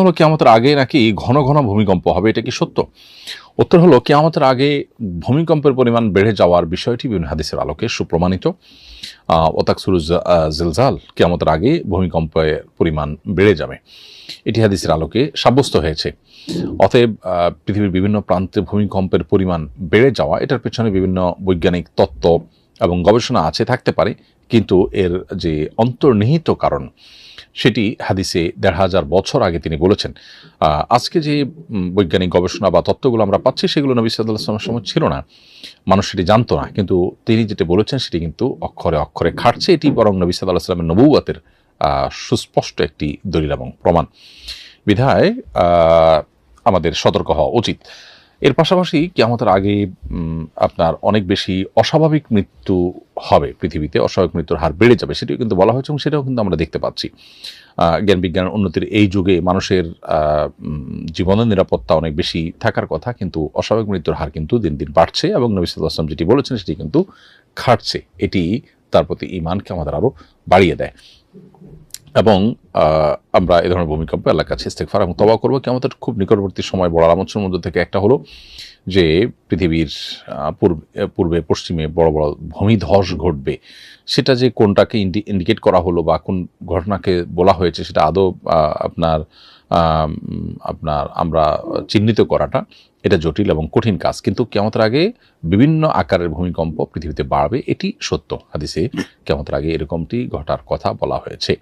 হলো, কেয়ামতের আগে নাকি ঘন ঘন ভূমিকম্প হবে, এটা কি সত্য? উত্তর হলো, কেয়ামতের আগে ভূমিকম্পের পরিমাণ বেড়ে যাওয়ার বিষয়টি বিভিন্ন হাদিসের আলোকে সুপ্রমাণিত। ওতাকসুরুজ জিলজাল, কেয়ামতের আগে ভূমিকম্পের পরিমাণ বেড়ে যাবে। এটি হাদিসের আলোকে সাব্যস্ত হয়েছে। অতএব পৃথিবীর বিভিন্ন প্রান্তে ভূমিকম্পের পরিমাণ বেড়ে যাওয়া, এটার পেছনে বিভিন্ন বৈজ্ঞানিক তত্ত্ব এবং গবেষণা আছে, থাকতে পারে। কিন্তু এর যে অন্তর্নিহিত কারণ সেটি হাদিসে দেড় হাজার বছর আগে তিনি বলেছেন। আজকে যে বৈজ্ঞানিক গবেষণা বা তত্ত্বগুলো আমরা পাচ্ছি, সেগুলো নবী আসলামের সময় ছিল না। মানুষ সেটি জানতো না, কিন্তু তিনি যেটা বলেছেন, সেটি কিন্তু অক্ষরে অক্ষরে খাটছে। এটি বরং নবী সাল্লাহ আসলামের নবুয়াতের সুস্পষ্ট একটি দলিল এবং প্রমাণ। বিধায় আমাদের সতর্ক হওয়া উচিত। এর পাশাপাশি কেয়ামতের আগে আপনার অনেক বেশি অস্বাভাবিক মৃত্যু হবে পৃথিবীতে, অস্বাভাবিক মৃত্যুর হার বেড়ে যাবে, সেটিও কিন্তু বলা হয়েছে এবং সেটাও কিন্তু আমরা দেখতে পাচ্ছি। জ্ঞান বিজ্ঞানের উন্নতির এই যুগে মানুষের জীবনের নিরাপত্তা অনেক বেশি থাকার কথা, কিন্তু অস্বাভাবিক মৃত্যুর হার কিন্তু দিন দিন বাড়ছে এবং নবী সাল্লাহ আসলাম যেটি বলেছেন সেটি কিন্তু খাটছে। এটি তার প্রতি ইমানকে আমাদের আরও বাড়িয়ে দেয়। এবং আমরা এ ধরনের ভূমিকম্প আল্লাহর কাছে ইস্তেকফার এবং তবা করব। কি আমাদের খুব নিকটবর্তী সময় বড় আলামতের মধ্যে থেকে একটা হলো যে, পৃথিবীর পূর্বে পূর্বে, পশ্চিমে বড় বড় ভূমিধস ঘটবে। সেটা যে কোনটাকে ইন্ডিকেট করা হলো বা কোন ঘটনাকে বলা হয়েছে সেটা আদৌ আপনার আপনার আমরা চিহ্নিত করাটা এটা জটিল এবং কঠিন কাজ। কিন্তু কেমতের আগে বিভিন্ন আকারের ভূমিকম্প পৃথিবীতে বাড়বে, এটি সত্য। হাদিসে কেমতের আগে এরকমটি ঘটার কথা বলা হয়েছে।